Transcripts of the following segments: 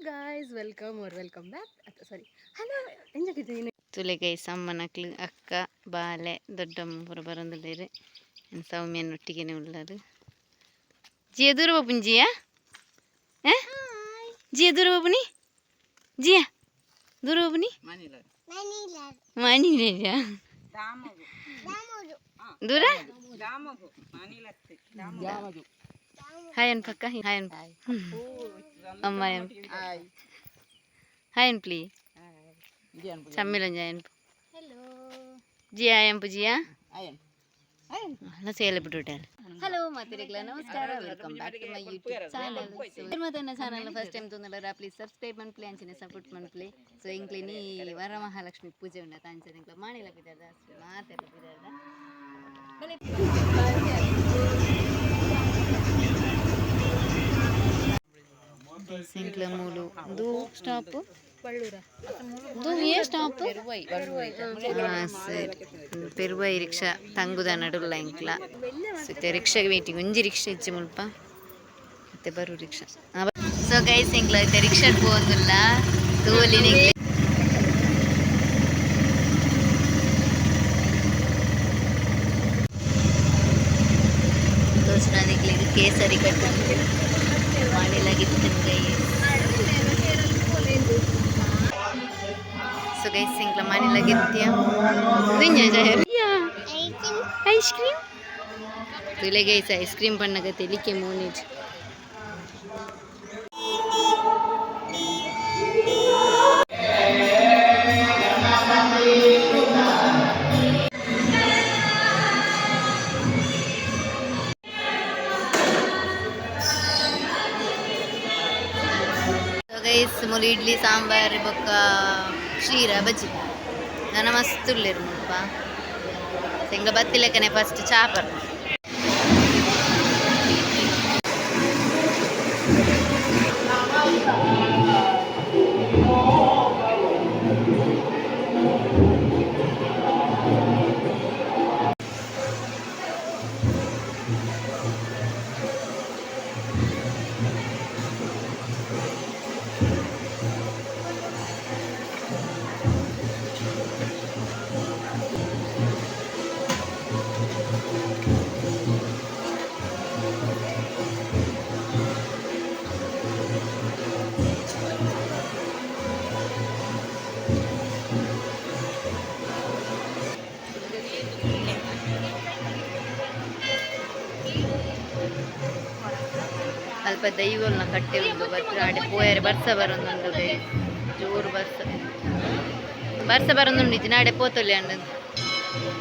Guys welcome are welcome back ಅಥವಾ sorry hello ಎಂಜಾಗಿದ್ದೀನಿ ತುಲೆಗೈ ಸಮ್ಮನಕ್ಲು ಅಕ್ಕ ಬಾಲೆ ದೊಡ್ಡಮ್ಮ ಪೂರ ಬರೊಂದುಲ್ಲೆರ್ ಸೌಮ್ಯನ ಒಟ್ಟಿಗೆನೆ ಉಳ್ಳರು ಜಿಯ ದೂರ ಬಪ್ಪುನ್ ಜಿಯ ಆ? ಜಿಯ ದೂರ ಬಪ್ಪುನಿ ಜಿಯ ದೂರ ಬಪ್ಪುನಿ ಮಣಿಲೇಜ ದೂರ ಹಾಯ್ ಅನ್ ಪಕ್ಕ ಹಾಯ್ ಅನ್ ಅಮ್ಮ ಹಾಯ್ ಅನ್ ಪ್ಲೀ ಸಮ್ಮಿಲಂಜ ಅನ್ ಹಲೋ ಜಿಯಾ ಎಂಪು ಜಿಯಾ ಅಲ್ಲ ಸೇಲೆ ಬಿಟ್ಟುಬಿಟ್ಟಾರೆ ಹಲೋ ಮಾತಿರಿಗ್ಲ ನಮಸ್ಕಾರ welcome back to my YouTube channel so ಮತ್ತೊಂದು ಚಾನಲ್ ಫಸ್ಟ್ ಟೈಮ್ ತೊಂದರ ಪ್ಲೀಸ್ ಸಬ್ಸ್ಕ್ರೈಬ್ ಮನ್ ಪ್ಲೇ ಅಂಚಿನ ಸಪೋರ್ಟ್ ಮನ್ ಪ್ಲೇ ಸೊ ಇಂಕ್ಲಿ ನೀ ವರಮಹಾಲಕ್ಷ್ಮಿ ಪೂಜೆ ಉಂಡ ಅಂಚನೆ ಇಂಕ್ಲ ಮಾಡಿಲ ಬಿದ್ದಾದ ಅಷ್ಟೇ ಮಾತೆಲ್ಲ ಬಿದ್ದಾದ ಸಿಂಕ್ಲ ಮೂಲು ಇದು ಸ್ಟಾಪ್ ಬಳ್ಳೂರ ಇದು ಏ ಸ್ಟಾಪ್ ಹಾಂ ಸರಿ ಪೆರುವಾಯಿ ರಿಕ್ಷಾ ತಂಗುದ ನಡುಲ್ಲ ಇಂಕ್ಲ ಮತ್ತೆ ರಿಕ್ಷಾಗೆ ವೇಟಿಂಗ್ ಒಂಜಿ ರಿಕ್ಷಾ ಇಚ್ಚಿ ಮುಲ್ಪ ಮತ್ತೆ ಬರು ರಿಕ್ಷಾ ಸೊ ಗೈಸ್ ಇಂಕ್ಲ ಐತೆ ರಿಕ್ಷಾಡ್ ಪೋಂದುಲ್ಲ ತೋಲಿ ನಿಂಗ್ಲೆ ತೋರ್ಸ್ನ ನಿಂಗ್ಲಿಗೆ ಕೇಸರಿ ಕಟ್ಟು So guys, singla mani lagi tiya. Rinya jahir. Yeah. Ice cream. Tule guys, ice cream panna gatte like monet. Idli sambar ಬೊಕ್ಕ ಕ್ಷೀರ ಬಜ್ಜಿ ನನ್ನ ಮಸ್ತ್ ಉಳ್ಳೇರು ಮುಲ್ಪ ತೆಂಗ ಬತ್ತಿಲೆಕ್ಕನೆ ಫಸ್ಟ್ ಚಾಪರ್ ಅಲ್ಪ ದೈವಲ್ನ ಕಟ್ಟೆ ಉಂಡು ಬತ್ರ ಆಡೆ ಪೋಯರೆ ಬರ್ಸ ಬರೊಂದುಂಡು ಗೈಸ್ ಜೋರು ಬರ್ಸ ಬರ್ಸ ಬರೊಂದುಂಡು ಇಜ್ಜಿನ ಆಡೆ ಪೋತೊಲೆ ಅಂಡ್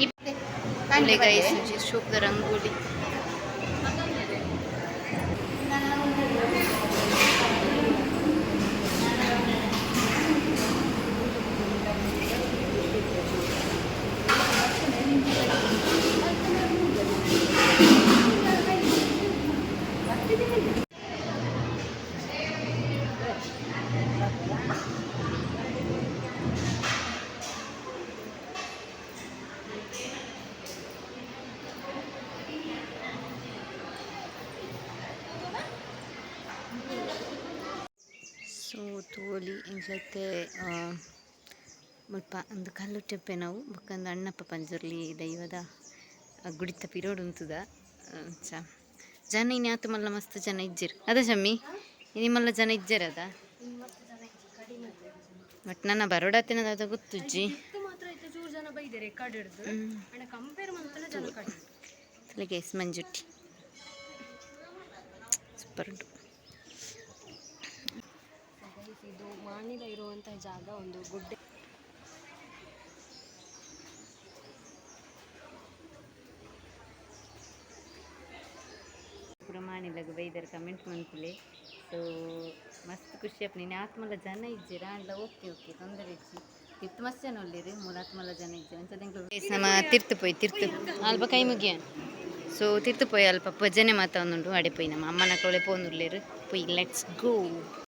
ಇಪ್ಪೆ ಗೈಸ್ ಶುಕ್ರ ರಂಗೋಲಿ ಇಂಗ್ಲೈತೆ ಮುಲ್ಪ ಒಂದು ಕಲ್ಲು ಟೆಪ್ಪೆ ನಾವು ಬೊಕ್ಕಂದು ಅಣ್ಣಪ್ಪ ಪಂಜುರ್ಲಿ ದೈವದ ಗುಡಿತ ಪಿರೋಡ್ ಉಂತುದ. ಚ ಜನ ಇನ್ಯಾತು ಮಲ್ಲ ಮಸ್ತ್ ಜನ ಇಜ್ಜರು. ಅದ ಶಮ್ಮಿ ನಿಮ್ಮಲ್ಲ ಜನ ಇಜ್ಜರದ ಬಟ್ ನನ್ನ ಬರೋಡತ್ತಿನದ ಅದ ಗೊತ್ತುಜ್ಜಿ ಮಂಜುಟ್ಟಿ. ಸೂಪರ್ ಚೂರು ಜನ ಬೈದೆ ರೆಕಾರ್ಡ್ ಹಿಡ್ದು ಅಣ್ಣ ಕಂಪೇರ್ ಮಾಡ್ತಾನೆ ಜನ ಕಡಿಮೆ ತಲೆಗೆ ಮಂಜುಟ್ಟಿ ಸೂಪರ್ ಉಂಟು ಗೈಸ್ ಇದು ಮಾಣಿಲ ಇರುವಂತಹ ಜಾಗ ಒಂದು ಗುಡ್ಡೆ. ಪೂರ ಮಾಡಿಲ್ಲಗ ಬೈದರ್ ಕಮೆಂಟ್ ಮನ್ಪುಲೆ ಸೊ ಮಸ್ತ್ ಖುಷಿ ಆಪ್ ನೀನು ಆತ್ಮಲ ಜನ ಇಜ್ಜಿರ ಅಂಡ್ಲ ಓಕೆ ಓಕೆ ತೊಂದರೆ ಇಜ್ಜಿ ತಿರ್ತು ಮಸ್ತ್ ಜನ ಒಳ್ಳಿರಿ ಮೂಲ ಆತ್ಮಲ ಜನ ಇಜ್ಜಿ ಅಂತ ನಮ್ಮ ತಿರ್ತು ಪೋಯ್ ತಿರ್ತು. ಅಲ್ಪ ಕೈ ಮುಗಿಯ. ಸೊ ತಿರ್ತು ಪೋಯ್ ಅಲ್ಪ ಭಜನೆ ಮಾತಾ ಒಂದುಂಡು ಅಡೆ ಪೋಯ್ ನಮ್ಮ ಅಮ್ಮನ ಕೊಳೆ ಪೋಂದುರ್ಲೇರು ಪೋಯ್ ಲೆಟ್ಸ್ ಗೋ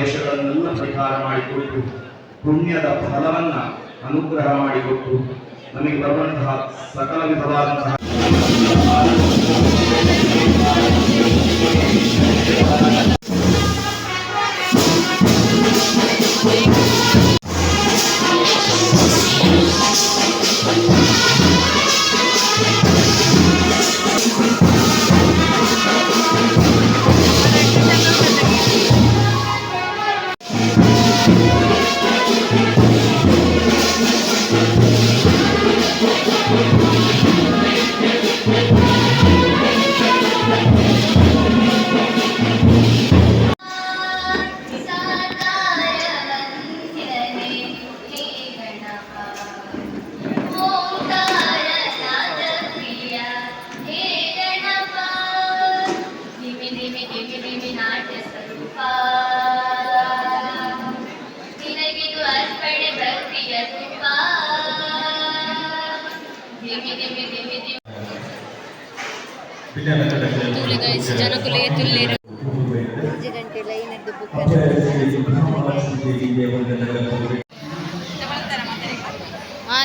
ದೇಶಗಳನ್ನೆಲ್ಲ ಪರಿಹಾರ ಮಾಡಿಕೊಟ್ಟು ಪುಣ್ಯದ ಫಲವನ್ನ ಅನುಗ್ರಹ ಮಾಡಿಕೊಟ್ಟು ನಮಗೆ ಬರುವಂತಹ ಸಕಲ ವಿಧವಾದಂತಹ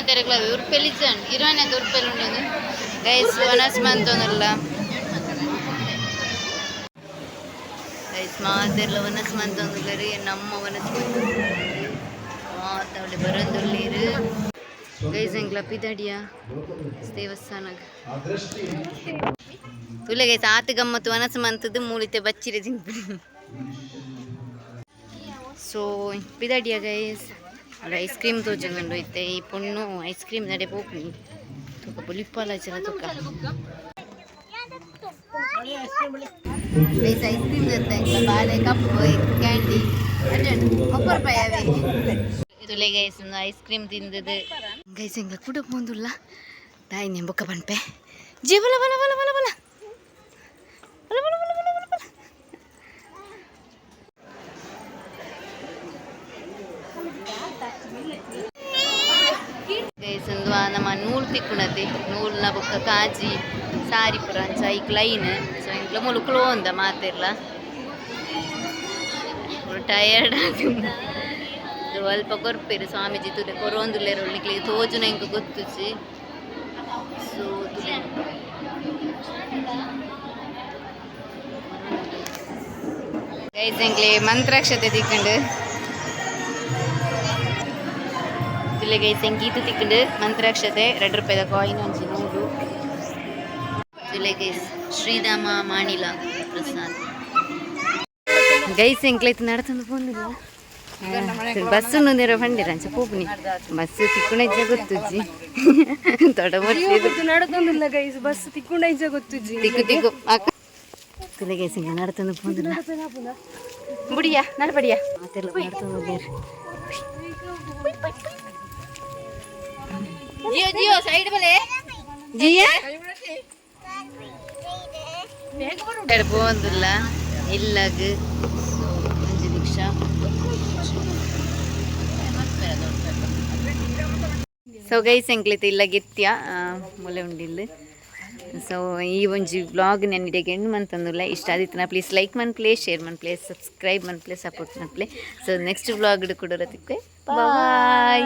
తెరగలేదు ఊరు పెళ్ళి ఇచ్చండి ఇరవై ఐదు ఊరు పెళ్ళి ఉండదు గైస్ వనస్ మంత్ ఉందిలా ಗೈಸ್ ಮಾತೆರ್ಲ ಒನಸ್ ಮಂತಂದುಲ್ಲರು ನಮ್ಮ ಒನಸ್ ಮಾತಾವಳೆ ಬರಂದುಳ್ಳೀರು ಗೈಸ್ ಎಂಗ್ಲ ಪಿದಾಡಿಯ ದೇವಸ್ಥಾನಕ್ಕೆ ತುಲೆ ಸಾತು ಗಮ್ಮತ್ತು ವನಸ್ ಮಂತದ್ದು, ಮೂಲಿತೆ ಬಚ್ಚಿರೆ ತಿನ್ಬಿಡಿ ಸೊ ಪಿದಾಡಿಯ ಗೈಸ್ ಅಲ್ಲಿ ಐಸ್ ಕ್ರೀಮ್ ತೋಜಗೊಂಡು ಐತೆ ಈ ಪೊಣ್ಣು ಐಸ್ ಕ್ರೀಮ್ ನಡೆ ಪೋಪಿ ತುಕ ಬುಲಿಪ್ಪಲ ಚಲ ತುಕ. ಗೈಸ್ ಐಸ್ ಕ್ರೀಮ್ ಜೊತೆ ಬಾಳೆ ಕಪ್ಪು ಕ್ಯಾಂಡಿ ಮುಪ್ಪತ್ತು ರೂಪಾಯಿ ಅವೆ. ತುಲೆ ಗೈಸ್ ಐಸ್ ಕ್ರೀಮ್ ತಿಂದದು ಗೈಸ್ ಎಂಗ್ಲ ಕೂಡ ಬಂದುಲ್ಲ? ತಾಯಿ ನೆ ಬೊಕ್ಕ ಪನ್ಪೆ ಜೀ ಬಲ ಬಲ ಬಲ ಬಲ ಬಲ ಬಲ ಬಲ ಬಲ ಬಲ ಬಲ ಬಲ ಗೈಸ್ ಒಂದು ಆ ನಮ್ಮ ನೂಲು ತಿಕ್ಕುಣತೆ, ನೂಲ್ನ ಬೊಕ್ಕ ಕಾಜಿ, ಸಾರಿ ಪುರ ಅಂಚ ಐಕ್ ಲೈನ್. ಸೊ ಇಂಕ್ಲ ಮುಳುಕುಳು ಒಂದ ಮಾತೆರ್ಲ. ಟಯರ್ಡ್ ಆಗುಂಡ ಅಲ್ಪ ಕೊರ್ಪೇರು ಸ್ವಾಮೀಜಿ ತುದೆ ಕೊರೊಂದುಲ್ಲೇರು ನಿಕ್ಲಿಗೆ ತೋಜುನ ಇಂಕ ಗೊತ್ತುಜಿ ಸೊ ಗೈಸ್ ಎಂಕ್ಲೆ ಮಂತ್ರಾಕ್ಷತೆ ತಿಕ್ಕಂಡು. ತುಲೆಗೆ ಸಂಗೀತ ತಿಕ್ಕಂಡು ಮಂತ್ರಾಕ್ಷತೆ ಎರಡು ರೂಪಾಯಿದ ಕಾಯಿನ್ ಒಂಜಿ ನೂರು ತುಲೆಗೆ ಶ್ರೀಧಾಮ ಮಾಣಿಲ ಪ್ರಸಾದ್ ಗೈಸ್ ಎಂಕ್ಲೈತ್ ನಡತಂದು ಬಂದಿಲ್ಲ ಬಸ್ ನೊಂದಿರ ಬಂದಿರ ಅಂಚ ಪೋಪುನಿ ಬಸ್ ತಿಕ್ಕುಣಜ್ಜ ಗೊತ್ತುಜ್ಜಿ ದೊಡ್ಡ ಬರ್ತಿದ್ದು ನಡತೊಂದಿಲ್ಲ ಗೈಸ್ ಬಸ್ ತಿಕ್ಕೊಂಡ ಇಜ್ಜ ಗೊತ್ತುಜ್ಜಿ ತಿಕ್ಕು ತಿಕ್ಕು ಅಕ್ಕ ತುಲೆಗೆ ಸಿಂಗ ನಡತಂದು ಬಂದಿಲ್ಲ ಬುಡಿಯಾ ನಡಬಡಿಯಾ ಮಾತೆಲ್ಲ ನಡತಂದು ಬೇರೆ जियो जियो साइड में ले जिया ಎಡ್ಬೋದಿಲ್ಲ ಸೊ ಗೈಸ್ ಎಂಕ್ಲಿತ್ತು ಇಲ್ಲ ಗೆತ್ಯ ಮೂಲೆ ಉಂಡಿಲ್ಲ. ಸೊ ಈ ಒಂಜಿ ಬ್ಲಾಗ್ ನೆನ್ನಿಡೆಗೆ ಹೆಣ್ಣು ಮಂತಂದುಲ್ಲ ಇಷ್ಟ ಆದಿತ್ತನ ಪ್ಲೀಸ್ ಲೈಕ್ ಮನ್ ಪ್ಲೇ ಶೇರ್ ಮನ್ ಮನ್ಪ್ಲೇ ಸಬ್ಸ್ಕ್ರೈಬ್ ಮನ್ ಮನ್ಪ್ಲೇ ಸಪೋರ್ಟ್ ಮನ್ಪ್ಲೇ ಸೊ ನೆಕ್ಸ್ಟ್ ಬ್ಲಾಗ್ ಕೂಡ ಬಾಯ್